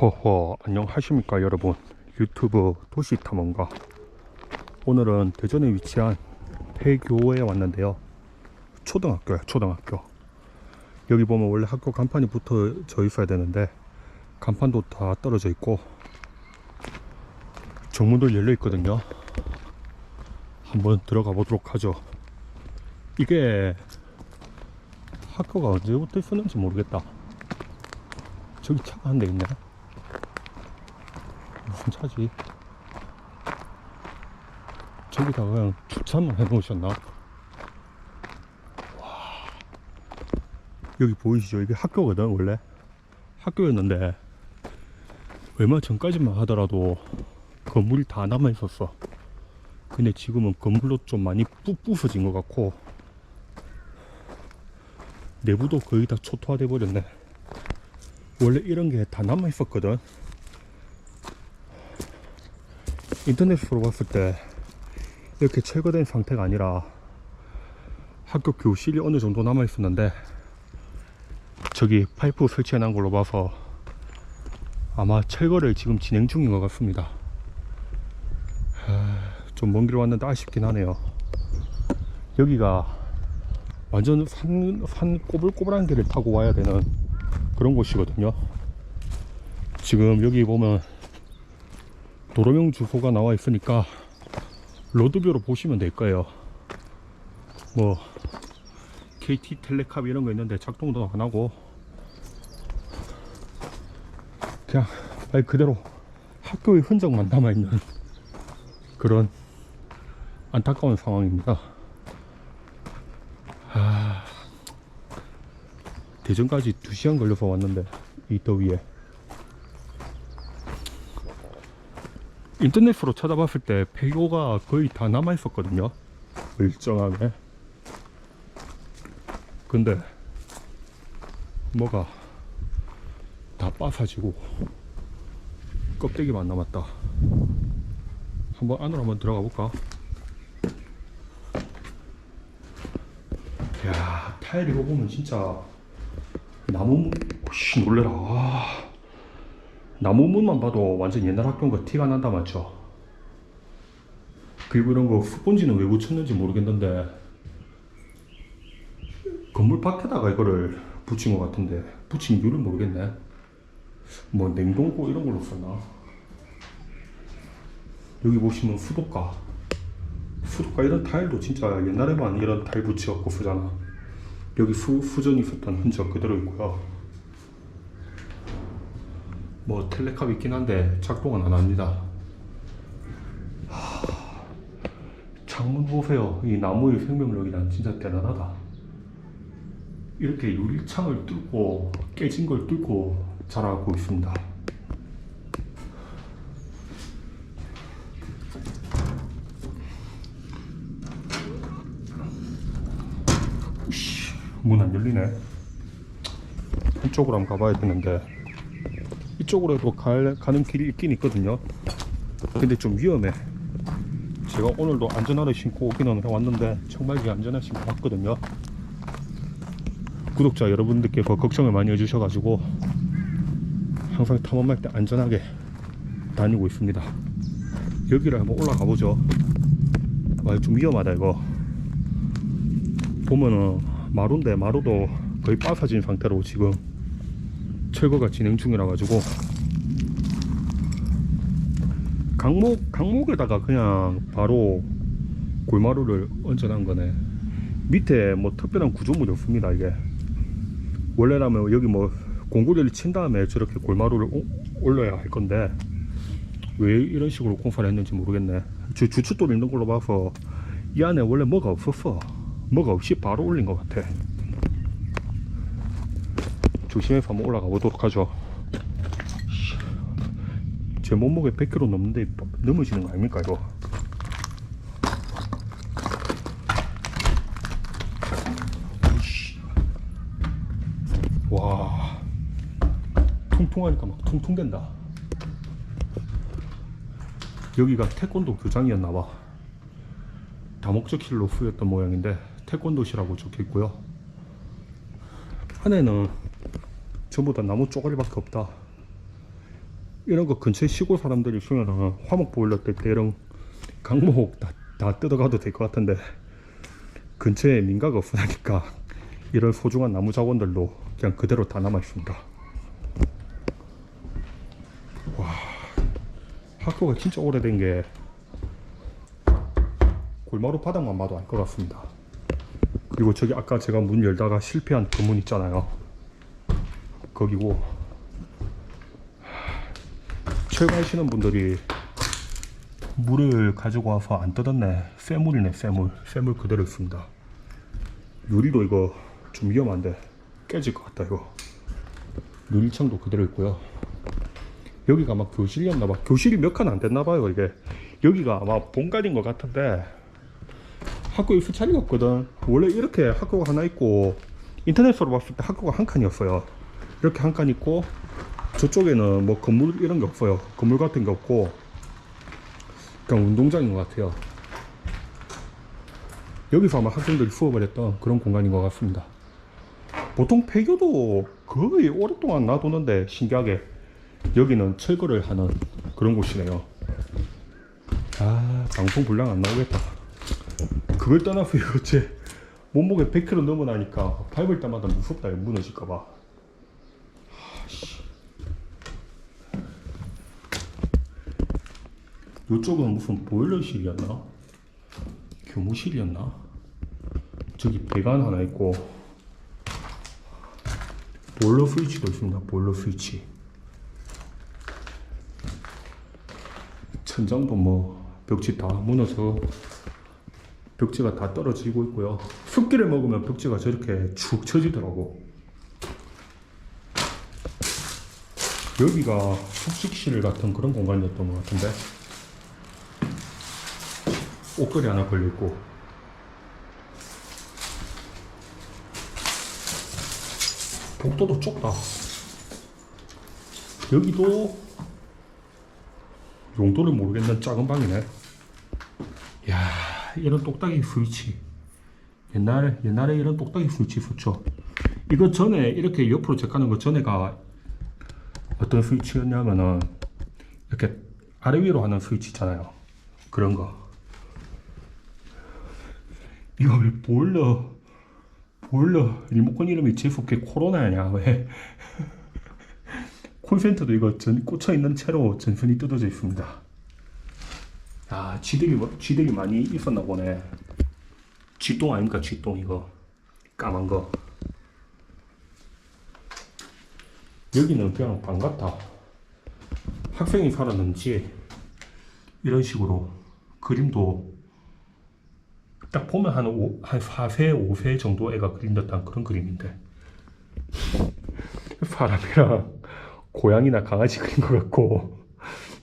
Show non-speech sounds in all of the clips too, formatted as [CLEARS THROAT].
허허 안녕하십니까 여러분. 유튜브 도시탐험가. 오늘은 대전에 위치한 폐교에 왔는데요. 초등학교야 초등학교. 여기 보면 원래 학교 간판이 붙어져 있어야 되는데 간판도 다 떨어져 있고 정문도 열려 있거든요. 한번 들어가 보도록 하죠. 이게 학교가 언제부터 있었는지 모르겠다. 저기 차가 한대 있네 무슨 차지? 저기다가 그냥 주차만 해놓으셨나? 와. 여기 보이시죠? 이게 학교거든, 원래. 학교였는데, 얼마 전까지만 하더라도 건물이 다 남아있었어. 근데 지금은 건물로 좀 많이 뿌, 부서진 것 같고, 내부도 거의 다 초토화돼 버렸네. 원래 이런 게 다 남아있었거든. 인터넷으로 봤을 때 이렇게 철거된 상태가 아니라 학교 교실이 어느 정도 남아 있었는데 저기 파이프 설치해 놓은 걸로 봐서 아마 철거를 지금 진행 중인 것 같습니다. 좀 먼 길 왔는데 아쉽긴 하네요. 여기가 완전 산, 산 꼬불꼬불한 길을 타고 와야 되는 그런 곳이거든요. 지금 여기 보면 도로명 주소가 나와 있으니까 로드뷰로 보시면 될 거예요. 뭐 KT 텔레캅 이런 거 있는데 작동도 안 하고 그냥 말 그대로 학교의 흔적만 남아 있는 [LAUGHS] 그런 안타까운 상황입니다. 아, 대전까지 2시간 걸려서 왔는데 이 더위에 인터넷으로 찾아봤을 때 폐교가 거의 다 남아 있었거든요. 일정하게. 근데 뭐가 다 빠사지고 껍데기만 남았다. 한번 안으로 한번 들어가 볼까? 야 타일 이거 보면 진짜 나무 씨 놀래라. 와. 나무 문만 봐도 완전 옛날 학교인 거 티가 난다 맞죠? 그리고 이런 거 스폰지는 왜 붙였는지 모르겠는데 건물 밖에다가 이거를 붙인 것 같은데 붙인 이유를 모르겠네 뭐 냉동고 이런 걸로 썼나 여기 보시면 수도가 수도가 이런 타일도 진짜 옛날에만 이런 타일 붙여갖고 쓰잖아 여기 수, 수전이 있었던 흔적 그대로 있고요 뭐 텔레캅 있긴 한데 작동은 안 합니다. 하... 창문 보세요. 이 나무의 생명력이란 진짜 대단하다. 이렇게 유리창을 뚫고 깨진 걸 뚫고 자라고 있습니다. 문 안 열리네. 한쪽으로 한번 가봐야 되는데. 이쪽으로도 갈, 가는 길이 있긴 있거든요. 근데 좀 위험해. 제가 오늘도 안전화를 신고 오기는 왔는데 청바지 안전화 신고 왔거든요. 구독자 여러분들께서 걱정을 많이 해주셔가지고 항상 탐험할 때 안전하게 다니고 있습니다. 여기를 한번 올라가 보죠. 와, 좀 위험하다 이거. 보면은 마루인데 마루도 거의 빠사진 상태로 지금 철거가 진행 중이라 가지고 강목 강목에다가 그냥 바로 골마루를 얹어놓은 거네. 밑에 뭐 특별한 구조물이 없습니다 이게. 원래라면 여기 뭐 공구리를 친 다음에 저렇게 골마루를 오, 올려야 할 건데 왜 이런 식으로 공사를 했는지 모르겠네. 주, 주춧돌 있는 걸로 봐서 이 안에 원래 뭐가 없었어. 뭐가 없이 바로 올린 것 같아. 조심해서 한번 올라가 보도록 하죠. 제 몸무게 100kg 넘는데 넘어지는 거 아닙니까 이거? 와 통통하니까 막 통통된다. 여기가 태권도 교장이었나봐. 다목적 킬로 쓰였던 모양인데 태권도시라고 적혀 있고요. 안에는 전부 다 나무 쪼가리밖에 없다. 이런 거 근처에 시골 사람들이 있으면 화목 보일러 때 이런 강목 다, 다 뜯어가도 될 것 같은데 근처에 민가가 없으니까 이런 소중한 나무 자원들로 그냥 그대로 다 남아 있습니다. 와 학교가 진짜 오래된 게 골마루 바닥만 봐도 알 것 같습니다. 그리고 저기 아까 제가 문 열다가 실패한 그 문 있잖아요. 거기고 철거하시는 분들이 물을 가지고 와서 안 뜯었네. 쇠물이네, 쇠물. 쇠물 그대로 있습니다. 유리도 이거 좀 위험한데 깨질 것 같다 이거. 유리창도 그대로 있고요. 여기가 아마 교실이었나봐. 교실이 몇 칸 안 됐나봐요 이게. 여기가 아마 본관인 것 같은데 학교에 수차리가 없거든. 원래 이렇게 학교가 하나 있고 인터넷으로 봤을 때 학교가 한 칸이었어요. 이렇게 한 칸 있고 저쪽에는 뭐 건물 이런 게 없어요. 건물 같은 게 없고 그냥 운동장인 것 같아요. 여기서 아마 학생들이 수업을 했던 그런 공간인 것 같습니다. 보통 폐교도 거의 오랫동안 놔두는데 신기하게 여기는 철거를 하는 그런 곳이네요. 아 방송 분량 안 나오겠다. 그걸 떠나서 [LAUGHS] 이거 제 몸무게 100kg 넘어나니까 밟을 때마다 무섭다 무너질까봐. 이쪽은 무슨 보일러실이었나? 교무실이었나? 저기 배관 하나 있고 보일러 스위치도 있습니다. 보일러 스위치. 천장도 뭐 벽지 다 무너져 벽지가 다 떨어지고 있고요. 습기를 먹으면 벽지가 저렇게 축 처지더라고. 여기가 숙식실 같은 그런 공간이었던 것 같은데 옷걸이 하나 걸려있고. 복도도 좁다. 여기도 용도를 모르겠는 작은 방이네. 야 이런 똑딱이 스위치. 옛날, 옛날에 이런 똑딱이 스위치 있었죠. 이거 전에 이렇게 옆으로 제가는 거 전에가 어떤 스위치였냐면은 이렇게 아래 위로 하는 스위치 있잖아요. 그런 거 이거 왜 보일러 보일러 리모컨 이름이 제프케 코로나냐 왜? [LAUGHS] 콘센트도 이거 전 꽂혀 있는 채로 전선이 뜯어져 있습니다. 아 지들이 뭐- 지들이 많이 있었나 보네. 쥐똥 아닙니까 쥐똥 이거? 까만 거. 여기는 그냥 방 같아. 학생이 살았는지 이런 식으로 그림도 딱 보면 한, 오, 한 4세, 5세 정도 애가 그린 듯한 그런 그림인데. 사람이랑 고양이나 강아지 그린 것 같고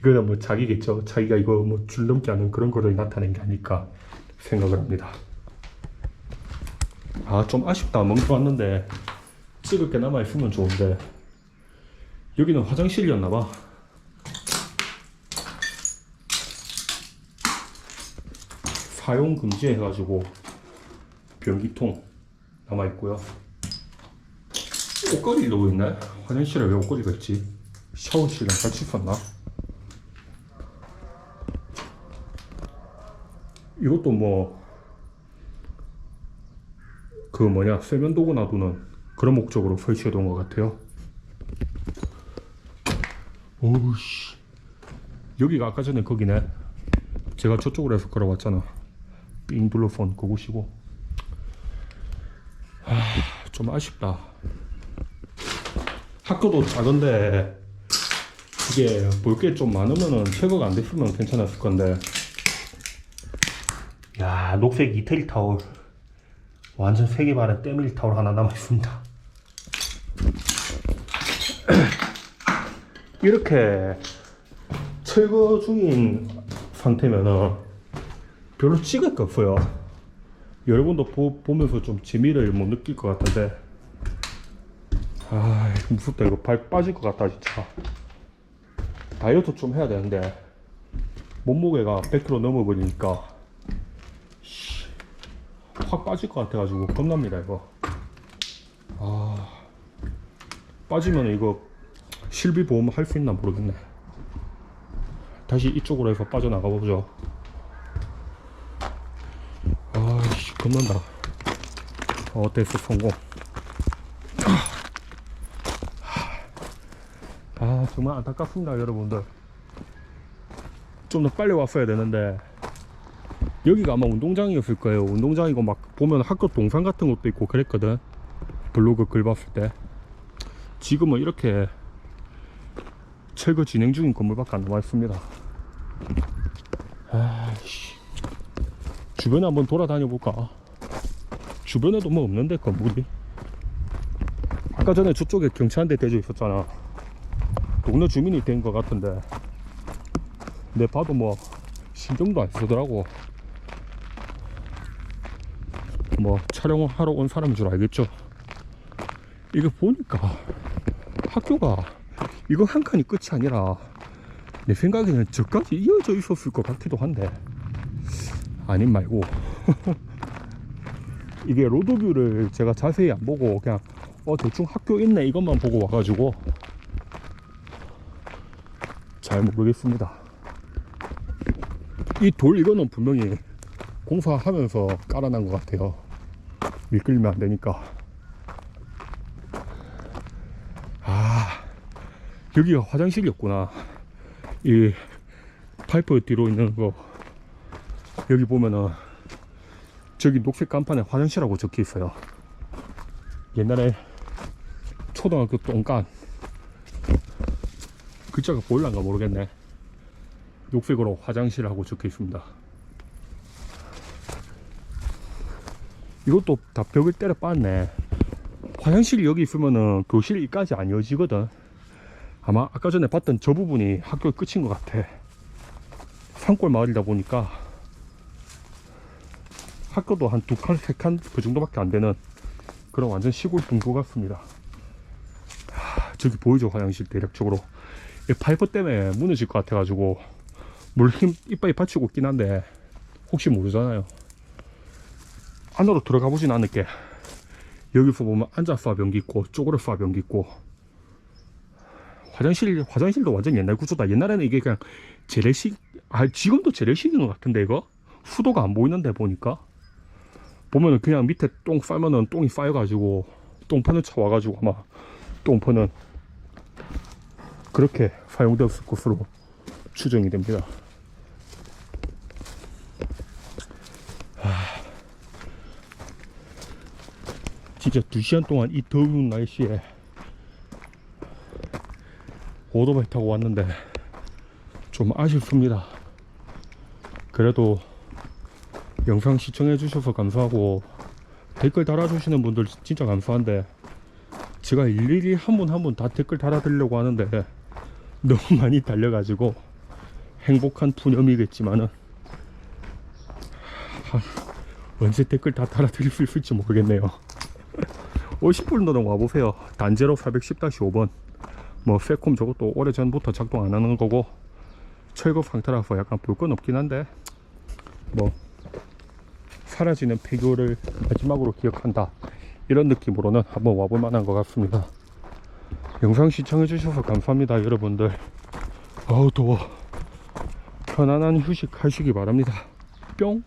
이거는 뭐 자기겠죠. 자기가 이거 뭐 줄넘기 하는 그런 거를 나타낸 게 아닐까 생각을 합니다. 아 좀 아쉽다. 멍들었는데. 찍을 게 남아있으면 좋은데. 여기는 화장실이었나봐 사용 금지 해가지고 변기통 남아 있고요. 옷걸이도 있네. 화장실에 왜 옷걸이가 있지? 샤워실이랑 같이 썼나? 이것도 뭐 그 뭐냐 세면 도구 놔두는 그런 목적으로 설치해 놓은 것 같아요. 오우씨 여기가 아까 전에 거기네. 제가 저쪽으로 해서 걸어왔잖아. 삥 둘러선 그곳이고. 아, 좀 아쉽다. 학교도 작은데 이게 볼 게 좀 많으면은 제거가 안 됐으면 괜찮았을 건데. 야 녹색 이태리 타올 완전 세계 반의 때밀 타올 하나 남아있습니다. [CLEARS THROAT] 이렇게 철거 중인 상태면은 별로 찍을 게 없어요. 여러분도 보, 보면서 좀 재미를 못 느낄 것 같은데, 아, 무섭다. 이거 발 빠질 것 같다, 진짜. 다이어트 좀 해야 되는데, 몸무게가 100kg 넘어버리니까, 씨, 확 빠질 것 같아가지고, 겁납니다, 이거. 아, 빠지면 이거 실비 보험 할 수 있나 모르겠네. 다시 이쪽으로 해서 빠져나가 보죠. 아씨 겁난다. 어, 됐어 성공. 아 정말 안타깝습니다 여러분들. 좀 더 빨리 왔어야 되는데 여기가 아마 운동장이었을 거예요. 운동장이고 막 보면 학교 동상 같은 것도 있고 그랬거든. 블로그 글 봤을 때. 지금은 이렇게 철거 진행 중인 건물밖에 안 남아 있습니다. 아씨. 주변에 한번 돌아다녀 볼까? 주변에도 뭐 없는데 건물이. 아까 전에 저쪽에 경찰대 대져 있었잖아. 동네 주민이 된 것 같은데. 내 봐도 뭐 신경도 안 쓰더라고. 뭐 촬영하러 온 사람인 줄 알겠죠. 이거 보니까 학교가 이거 한 칸이 끝이 아니라 내 생각에는 저까지 이어져 있었을 것 같기도 한데 아님 말고 [LAUGHS] 이게 로드뷰를 제가 자세히 안 보고 그냥 어 대충 학교 있네 이것만 보고 와가지고 잘 모르겠습니다. 이 돌 이거는 분명히 공사하면서 깔아난 것 같아요. 미끌리면 안 되니까. 아 여기가 화장실이었구나. 이 파이프 뒤로 있는 거 여기 보면은 저기 녹색 간판에 화장실하고 적혀 있어요. 옛날에 초등학교 똥간. 글자가 보일란가 모르겠네. 녹색으로 화장실하고 적혀 있습니다. 이것도 다 벽을 때려 빻네. 화장실이 여기 있으면은 교실 이까지 안 이어지거든. 아마 아까 전에 봤던 저 부분이 학교 끝인 것 같아. 산골 마을이다 보니까 학교도 한 두 칸, 세 칸 그 정도밖에 안 되는 그런 완전 시골 분고 같습니다. 하, 저기 보이죠 화장실 대략적으로. 이 파이프 때문에 무너질 것 같아가지고 물 힘 이빨이 받치고 있긴 한데 혹시 모르잖아요. 안으로 들어가 보진 않을게. 여기서 보면 앉아서 변기 있고 쪼그려서 변기 있고. 화장실 화장실도 완전 옛날 구조다. 옛날에는 이게 그냥 재래식 아 지금도 재래식인 것 같은데 이거? 수도가 안 보이는데 보니까 보면은 그냥 밑에 똥 싸면은 똥이 쌓여가지고 똥 파는 차 와가지고 아마 똥 퍼는 그렇게 사용되었을 것으로 추정이 됩니다. 진짜 두 시간 동안 이 더운 날씨에 오토바이 타고 왔는데 좀 아쉽습니다. 그래도 영상 시청해 주셔서 감사하고 댓글 달아주시는 분들 진짜 감사한데 제가 일일이 한 분 한 분 다 댓글 달아드리려고 하는데 너무 [LAUGHS] 많이 달려가지고 행복한 푸념이겠지만은 하, 언제 댓글 다 달아드릴 수 있을지 모르겠네요. [LAUGHS] 50분도는 와보세요. 단제로 410-5번. 뭐, 세콤 저것도 오래전부터 작동 안 하는 거고, 철거 상태라서 약간 볼 건 없긴 한데, 뭐, 사라지는 폐교를 마지막으로 기억한다. 이런 느낌으로는 한번 와볼 만한 것 같습니다. 영상 시청해 주셔서 감사합니다, 여러분들. 어우, 더워. 편안한 휴식 하시기 바랍니다. 뿅!